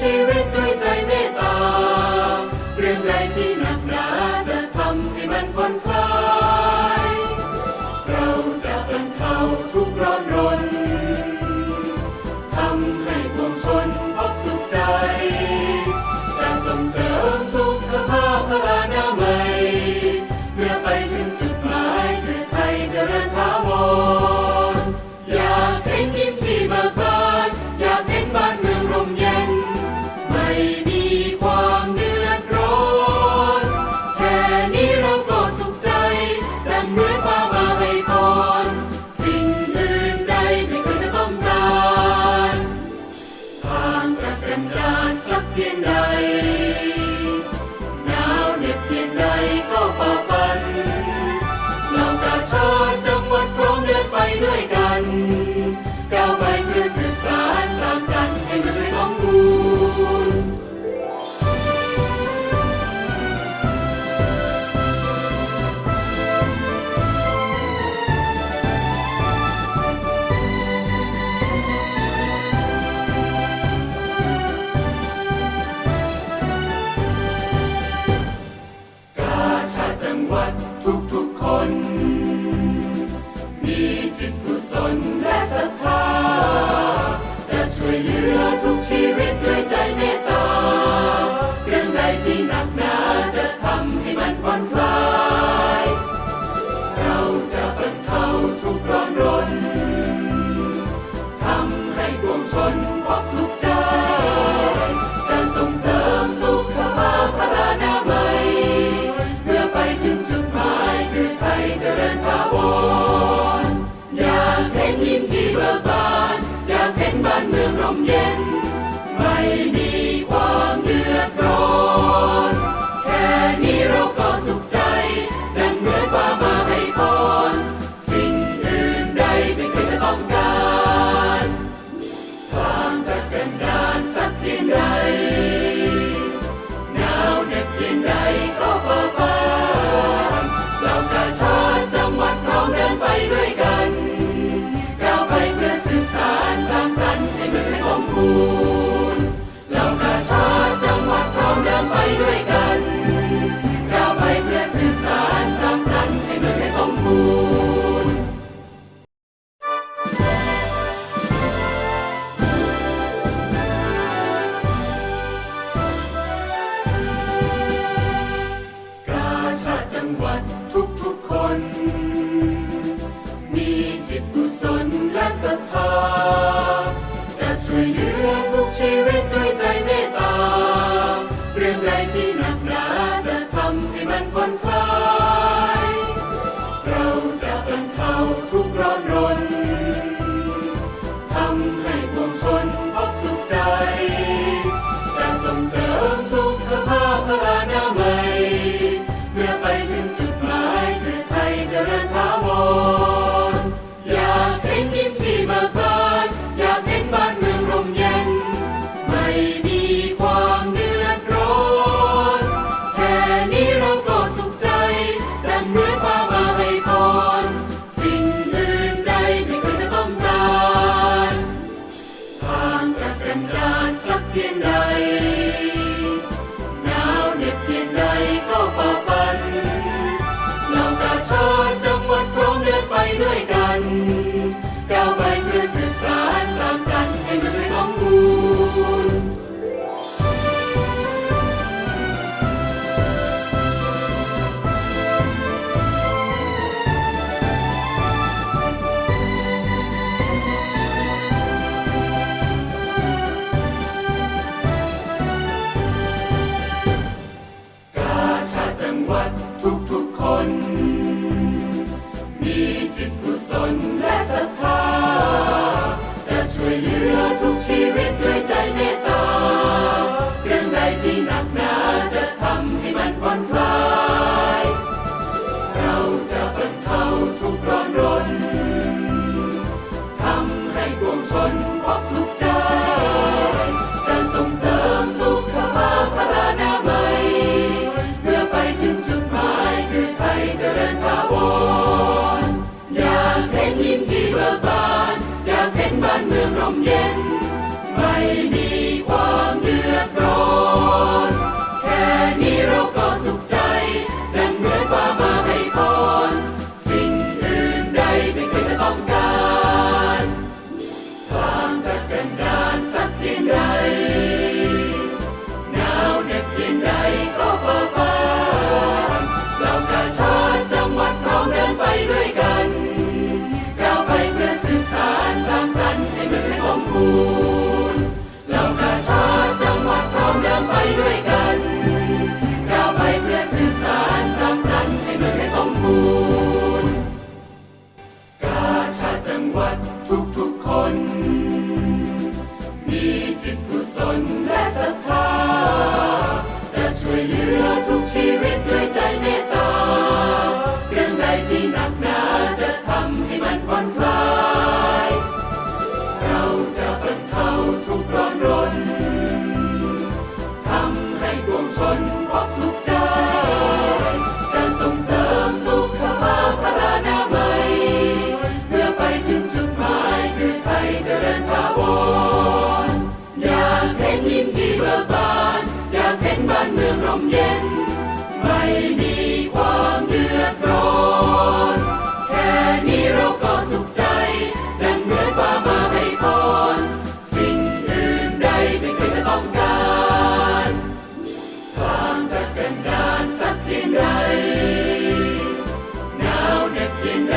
Spirit. จังหวัด มเย็น ไม่มีความเดือดร้อน แค่นี้เราก็สุขใจ ดังเนื้อฟ้ามาให้พร สิ่งอื่นใดไม่เคยจะต้องการ ความจัดกันดานสักเพียงใดันทุกๆคน เย็น ไม่มีความเดือดร้อน แค่นี้เราก็สุขใจ ดังเหนือฟ้ามาให้พร สิ่งอื่นใดไม่เคยจะต้องการความจะกันดานสักเพีใดหนาวเหน็บเพีด